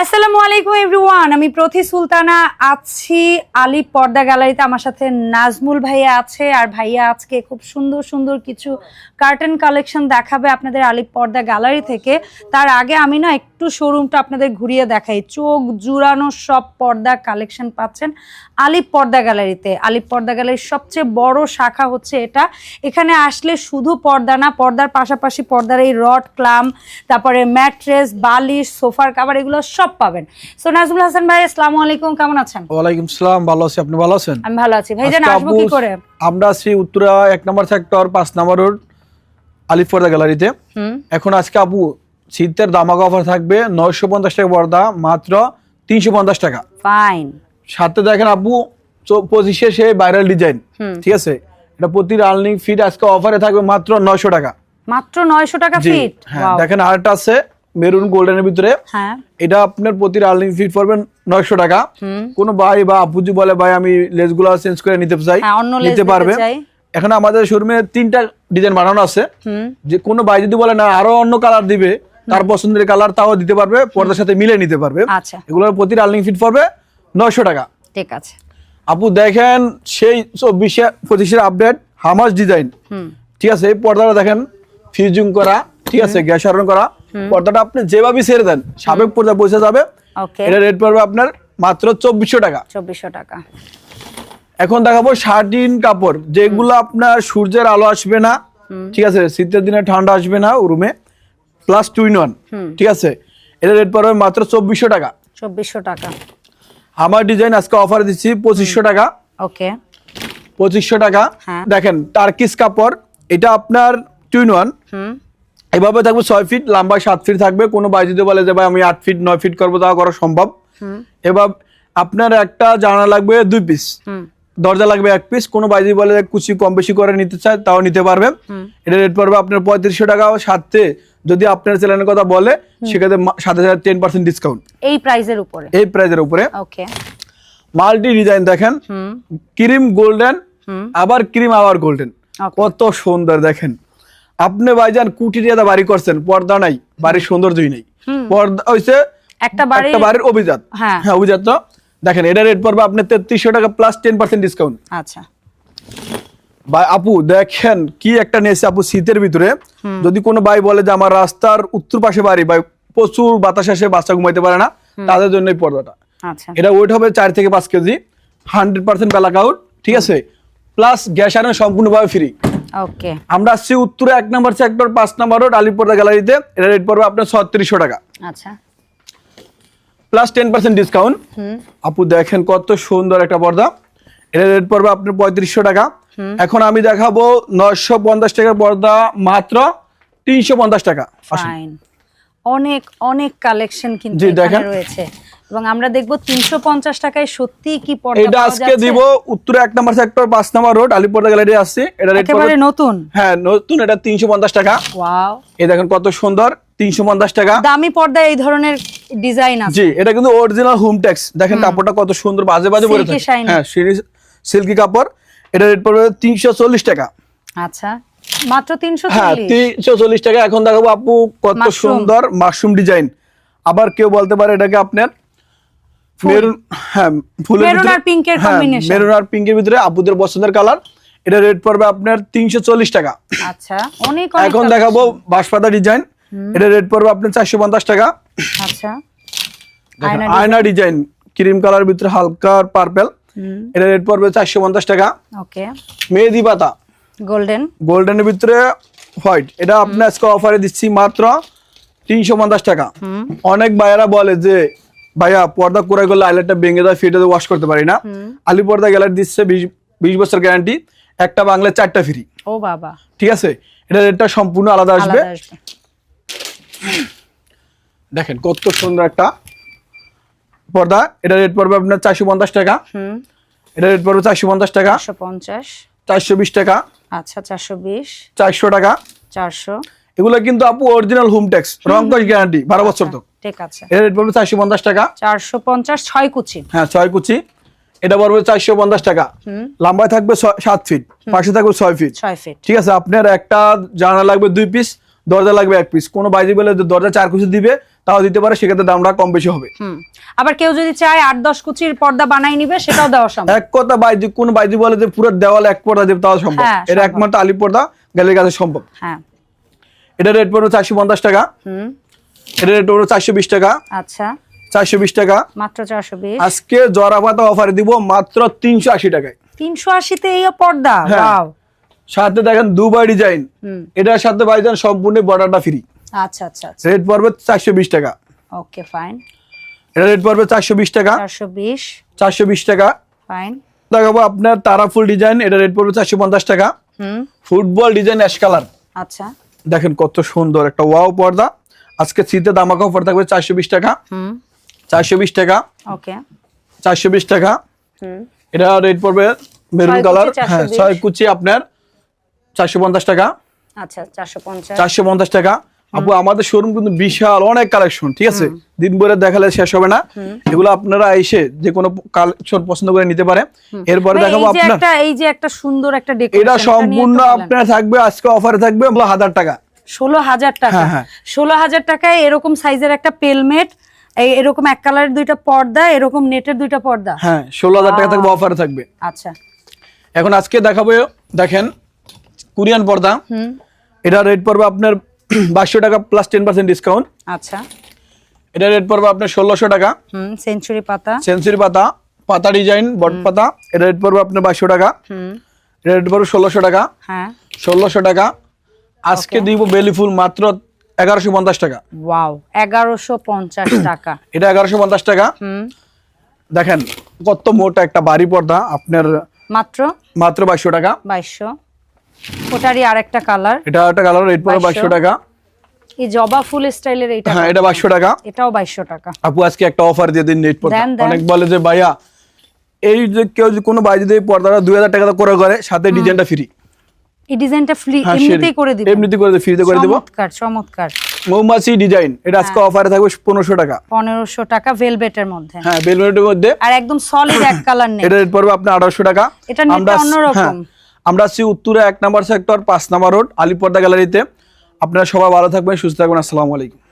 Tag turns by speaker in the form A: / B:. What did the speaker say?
A: আসসালামু আলাইকুম এভরিওয়ান আমি প্রতি সুলতানা, আছি আলী পর্দা গ্যালারিতে। আমার সাথে নাজমুল ভাইয়া আছে, আর ভাইয়া আজকে খুব সুন্দর সুন্দর কিছু কার্টেন কালেকশন দেখাবে আপনাদের আলী পর্দা গ্যালারি থেকে। তার আগে আমি না একটু শোরুমটা আপনাদের ঘুরিয়ে দেখাই। চোখ জুড়ানো সব পর্দা কালেকশন পাচ্ছেন আলী পর্দা গ্যালারিতে। আলী পর্দা গ্যালারির সবচেয়ে বড় শাখা হচ্ছে এটা। এখানে আসলে শুধু পর্দা না, পর্দার পাশাপাশি পর্দার এই রড, ক্লাম, তারপরে ম্যাট্রেস, বালিশ, সোফার কাভার এগুলো সব পাবেন। সো নাজমুল হাসান ভাই আসসালামু আলাইকুম কেমন আছেন?
B: ওয়ালাইকুম সালাম ভালো আছি আপনি ভালো আছেন?
A: আমি ভালো আছি। ভাইজান
B: আজকে
A: আসব কি করে?
B: আমরা আছি উত্তরা এক নম্বর সেক্টর পাঁচ নম্বর রোড আলিফপর্দা গ্যালারিতে
A: হুম।
B: এখন আজকে আপু শীতের দামাক অফার থাকবে নয়শো পঞ্চাশ টাকা পর্দা মাত্র তিনশো পঞ্চাশ টাকা।
A: ফাইন
B: সাথে দেখেন আপু পঁচিশে সে ভাইরাল ডিজাইন ঠিক আছে? এটা প্রতি রানিং ফিট আজকে অফারে থাকবে মাত্র নয়শো টাকা।
A: মাত্র নয়শো টাকা ফিট
B: হ্যাঁ দেখেন আরেকটা আছে মেরুন গোল্ডেনের ভিতরে।
A: হ্যাঁ।
B: এটা আপনার প্রতি রানিং ফিট পড়বেন নয়শো টাকা।
A: হুম।
B: কোনো ভাই বা আপুজি বলে ভাই আমি লেসগুলো চেঞ্জ করে নিতে চাই।
A: হ্যাঁ
B: নিতে পারবে। এখন আমাদের শোরুমে তিনটা ডিজাইন বানানো আছে। যে কোনো ভাই যদি বলে না আরও অন্য কালার দিবে তার পছন্দের কালার তাও দিতে পারবে পর্দার সাথে মিলে নিতে পারবে।
A: আচ্ছা।
B: এগুলোর প্রতি রানিং ফিট পড়বে নয়শো টাকা।
A: ঠিক আছে।
B: আপু দেখেন সেই চব্বিশে পঁচিশের আপডেট হামাস ডিজাইন ঠিক আছে এই পর্দাটা দেখেন ফিউজিং করা ঠিক আছে গ্যাস আয়রন করা। পর্দাটা আপনি যেভাবে ছেড়ে দেন সাবেক পর্দা পৌঁছে যাবে। এটা রেট পড়বে আপনার মাত্র চব্বিশশো টাকা।
A: চব্বিশশো টাকা।
B: এখন দেখাবো শার্টিন কাপড় যেগুলো আপনার সূর্যের আলো আসবে না ঠিক আছে? শীতের দিনে ঠান্ডা আসবে না রুমে প্লাস টু ইন ওয়ান ঠিক আছে? এটা রেট পড়বে মাত্র চব্বিশশো টাকা।
A: চব্বিশশো টাকা।
B: আমার ডিজাইন আজকে অফার দিচ্ছি পঁচিশশো টাকা।
A: ওকে।
B: পঁচিশশো টাকা।
A: হ্যাঁ।
B: দেখেন টার্কিস কাপড় এটা আপনার টু ইন ওয়ান
A: হুম।
B: এভাবে থাকবে ছয় ফিট লম্বা সাত ফিট থাকবে। কোনো ভাই যদি বলে যে ভাই আমি আট ফিট নয় ফিট করব তাও করা সম্ভব। এবার আপনার একটা জানা লাগবে দুই পিস দরজা লাগবে এক পিস কোনো যদি বলে কুচি কম বেশি করে নিতে চায় তাও নিতে পারবে। এটা রেট পড়বে আপনার পঁয়ত্রিশশো টাকা। সাথে যদি আপনার চ্যানেলের কথা বলে সেক্ষেত্রে সাত হাজার টেন পার্সেন্ট ডিসকাউন্ট
A: এই প্রাইজের উপরে?
B: এই প্রাইজের উপরে। মাল্টি ডিজাইন দেখেন। ক্রিম গোল্ডেন আবার ক্রিম আবার গোল্ডেন। কত সুন্দর দেখেন। আপনি ভাইজান কুটিরিয়াতে বাড়ি করছেন পর্দা নাই বাড়ির সৌন্দর্যই নেই। পর্দা হইছে
A: একটা বাড়ি
B: একটা বাড়ির অভিজাত।
A: হ্যাঁ।
B: হ্যাঁ অভিজাত তো। দেখেন এটা রেট পড়বে আপনার তেত্রিশশো টাকা প্লাস টেন পার্সেন্ট ডিসকাউন্ট
A: আচ্ছা।
B: ভাই আপু দেখেন কি একটা নিয়েছে আপু শীতের ভিতরে। যদি কোনো ভাই বলে যে আমার রাস্তার উত্তর পাশে বাড়ি ভাই প্রচুর বাতাস আসে বাচ্চা ঘুমাইতে পারে না তাদের জন্য এই পর্দাটা।
A: আচ্ছা।
B: এটা ওয়েট হবে চার থেকে পাঁচ KG hundred percent black out ঠিক আছে? প্লাস গ্যাস আয়রন সম্পূর্ণভাবে ফ্রি
A: ওকে।
B: আমরা আসছি উত্তরে এক নম্বর সেক্টর পাঁচ নম্বর রোড আলিপুরদা গ্যালারিতে। এটা রেট পড়বে আপনার ছত্রিশশো টাকা।
A: আচ্ছা।
B: প্লাস টেন পার্সেন্ট ডিসকাউন্ট আপু দেখেন কত সুন্দর একটা পর্দা। এটা রেট পড়বে আপনার পঁয়ত্রিশশো টাকা। এখন আমি দেখাবো নয়শো পঞ্চাশ টাকার পর্দা মাত্র তিনশো পঞ্চাশ টাকা।
A: ফাইন অনেক অনেক কালেকশন কিন্তু
B: দেখেন।
A: রয়েছে। এবং আমরা দেখব তিনশো পঞ্চাশ টাকায় সত্যি কি পর্দা
B: এটা আজকে দিব উত্তরে এক নম্বর সেক্টর পাঁচ নম্বর রোড আলিপুরদা গ্যালারি আসছে। এটা রেট
A: একেবারে নতুন?
B: হ্যাঁ নতুন এটা তিনশো পঞ্চাশ টাকা।
A: ওয়াও।
B: এই দেখেন কত সুন্দর তিনশো পঞ্চাশ টাকা।
A: দামি পর্দায় এই ধরনের ডিজাইন আছে।
B: জি এটা কিন্তু অরিজিনাল হোম ট্যাক্স দেখেন কাপড়টা কত সুন্দর বাজে বাজে পরে থাকে। হ্যাঁ সিল্কি কাপড়। এটা রেট পড়বে তিনশো চল্লিশ টাকা।
A: আচ্ছা মাত্র তিনশো
B: হ্যাঁ তিনশো চল্লিশ টাকা। এখন দেখাবো আপু কত সুন্দর মাশরুম ডিজাইন আবার কেউ বলতে পারে এটাকে আপনার মেরুন হ্যাঁ ফুলের
A: আর এর
B: হ্যাঁ, মেরুন আর পিঙ্কের ভিতরে আপুদের পছন্দের কালার এটা রেট পড়বে আপনার তিনশো চল্লিশ টাকা।
A: আচ্ছা অনেক
B: এখন দেখাবো বাঁশপাতা ডিজাইন এটা রেট পড়বে আপনার চারশো পঞ্চাশ টাকা।
A: আচ্ছা। আয়না
B: ডিজাইন ক্রিম কালার ভিতরে হালকা পার্পেল এটা রেট পড়বে চারশো পঞ্চাশ টাকা।
A: ওকে।
B: মেহেদি পাতা।
A: গোল্ডেন
B: গোল্ডেনের ভিতরে হোয়াইট এটা আপনার আজকে অফারে দিচ্ছি মাত্র তিনশো পঞ্চাশ টাকা। অনেক ভাইয়ারা বলে যে ভাইয়া পর্দা করে করলে আইলাইটটা ভেঙে দেয় ফিটে ওয়াশ করতে পারি না। আলি পর্দা গ্যালারি দিচ্ছে বিশ বছর গ্যারান্টি একটা বাংলা চারটা ফ্রি
A: ও বাবা।
B: ঠিক আছে? এটা রেটটা সম্পূর্ণ আলাদা আসবে। দেখেন কত সুন্দর একটা পর্দা। এটা রেট পড়বে আপনার চারশো পঞ্চাশ টাকা।
A: হুম।
B: এটা রেট পড়বে চারশো পঞ্চাশ টাকা।
A: পঞ্চাশ।
B: চারশো বিশ টাকা।
A: আচ্ছা চারশো বিশ।
B: চারশো টাকা।
A: চারশো।
B: এগুলো কিন্তু আপু অরিজিনাল হোম। ট্যাক্স রং গ্যারান্টি বারো বছর তো।
A: ঠিক আছে।
B: এটা রেট পড়বে চারশো পঞ্চাশ টাকা।
A: চারশো পঞ্চাশ ছয় কুচি।
B: হ্যাঁ ছয় কুচি। এটা পড়বে চারশো পঞ্চাশ টাকা। লম্বায় থাকবে সাত ফিট পাশে থাকবে ছয় ফিট
A: ছয় ফিট
B: ঠিক আছে আপনার একটা জানা লাগবে দুই পিস দরজা লাগবে এক পিস কোনো বাইজি বলে দরজা চার কুচি দিবে তাও দিতে পারে সেক্ষেত্রে দামটা কম বেশি হবে।
A: আবার কেউ যদি চায় আট দশ কুচির পর্দা বানাই নিবে সেটাও দেওয়া সম্ভব।
B: এক কথা বাইজি কোন বাইজি বলে যে পুরো দেওয়াল এক পর্দা দেবে তাও সম্ভব।
A: হ্যাঁ,
B: এটা একমাত্র আলি পর্দা গ্যালারির কাছে সম্ভব।
A: হ্যাঁ।
B: এটা রেট পড়বে চারশো পঞ্চাশ টাকা।
A: হুম।
B: এটা রেট পড়বে চারশো বিশ টাকা।
A: আচ্ছা।
B: চারশো বিশ টাকা।
A: মাত্র চারশো বিশ।
B: আজকে জরা পাতা অফারে দিব মাত্র তিনশো আশি টাকায়।
A: তিনশো আশিতে এই পর্দা?
B: হ্যাঁ।
A: ওয়াও
B: সাথে দেখেন দুবাই ডিজাইন।
A: হুম।
B: এটার সাথে বাইজান সম্পূর্ণ বর্ডারটা ফ্রি
A: আচ্ছা আচ্ছা আচ্ছা।
B: রেট পড়বে চারশো বিশ টাকা।
A: ওকে ফাইন
B: এটা রেট পড়বে চারশো বিশ টাকা।
A: চারশো বিশ।
B: চারশো বিশ টাকা।
A: ফাইন
B: দেখাবো আপনার তারাফুল ডিজাইন। এটা রেট পড়বে চারশো পঞ্চাশ টাকা।
A: হুম।
B: ফুটবল ডিজাইন অ্যাশ কালার
A: আচ্ছা।
B: দেখেন কত সুন্দর একটা ওয়াও পর্দা। আজকে শীতে দামাকাও পর্দা থাকবে চারশো বিশ টাকা। চারশো বিশ টাকা। চারশো বিশ টাকা। এটা রেট পড়বে মেরুন কালার। হ্যাঁ ছয় কুচি আপনার চারশো পঞ্চাশ টাকা।
A: আচ্ছা চারশো
B: চারশো পঞ্চাশ টাকা। আপু আমাদের শোরুম কিন্তু বিশাল অনেক কালেকশন ঠিক আছে? দিন ভরে দেখালে শেষ হবে না। এগুলো আপনারা এসে যে কোনো কালেকশন পছন্দ করে নিতে পারে এরপরে দেখাবো
A: এই
B: আপনার
A: এই যে একটা সুন্দর একটা ডেকোরেশন
B: এটা সম্পূর্ণ আপনার থাকবে আজকে অফারে থাকবে হাজার টাকা।
A: ষোলো হাজার টাকা।
B: হ্যাঁ, হ্যাঁ।
A: ষোলো হাজার টাকায় এরকম সাইজের একটা পেলমেট এই এরকম এক কালারের দুইটা পর্দা এরকম নেটের দুইটা পর্দা।
B: হ্যাঁ ষোলো হাজার টাকা থাকবে অফারে থাকবে।
A: আচ্ছা।
B: এখন আজকে দেখাবো দেখেন কোরিয়ান পর্দা।
A: হুম।
B: এটা রেট পড়বে আপনার বাইশশো টাকা প্লাস টেন পার্সেন্ট ডিসকাউন্ট
A: আচ্ছা।
B: এটা রেট পড়বে আপনার ষোলোশো টাকা।
A: সেঞ্চুরি পাতা।
B: সেন্সুরি পাতা পাতা ডিজাইন বট পাতা। এটা রেট পড়বে আপনার বাইশশো টাকা। রেট পড়বে ষোলোশো টাকা।
A: হ্যাঁ।
B: ষোলোশো টাকা। আজকে দিব বেলি ফুল মাত্র এগারোশো পঞ্চাশ টাকা।
A: ওয়াও এগারোশো পঞ্চাশ টাকা।
B: এটা এগারোশো পঞ্চাশ টাকা। দেখেন কত মোটা একটা বাড়ি পর্দা আপনার
A: মাত্র?
B: মাত্র বাইশশো টাকা।
A: বাইশশো। ওটারই আরেকটা কালার।
B: এটা একটা কালার রেট
A: 2200
B: টাকা।
A: এই জবা ফুল স্টাইলের
B: হ্যাঁ এটা বাইশশো টাকা।
A: এটাও টাকা।
B: আপু আজকে একটা অফার দিয়ে দিন। অনেক বলে যে ভাইয়া এই যে কেউ যদি কোনো যদি পর্দাটা দুই হাজার টাকা করে করে সাথে ডিজাইনটা ফ্রি
A: এই ডিজাইনটা ফ্রি
B: হ্যাঁ
A: এমনিতেই করে দিবেন।
B: এমনিতে করে ফ্রিতে করে দিব।
A: চমৎকার চমৎকার।
B: মৌমাছি ডিজাইন এটা আজকে
A: হ্যাঁ।
B: অফারে থাকবে পনেরোশো টাকা।
A: পনেরোশো টাকা ভেলভেটের মধ্যে।
B: হ্যাঁ বেলভেটের মধ্যে।
A: আর একদম সলিড এক কালার নেই।
B: এটা রেট পড়বে আপনার আঠারোশো টাকা।
A: এটা অন্যরকম।
B: আমরা আছি উত্তরে এক নম্বর সেক্টর পাঁচ নম্বর রোড আলিপর্দা গ্যালারিতে আপনারা সবাই ভালো থাকবেন, সুস্থ থাকবেন, আসসালামু আলাইকুম।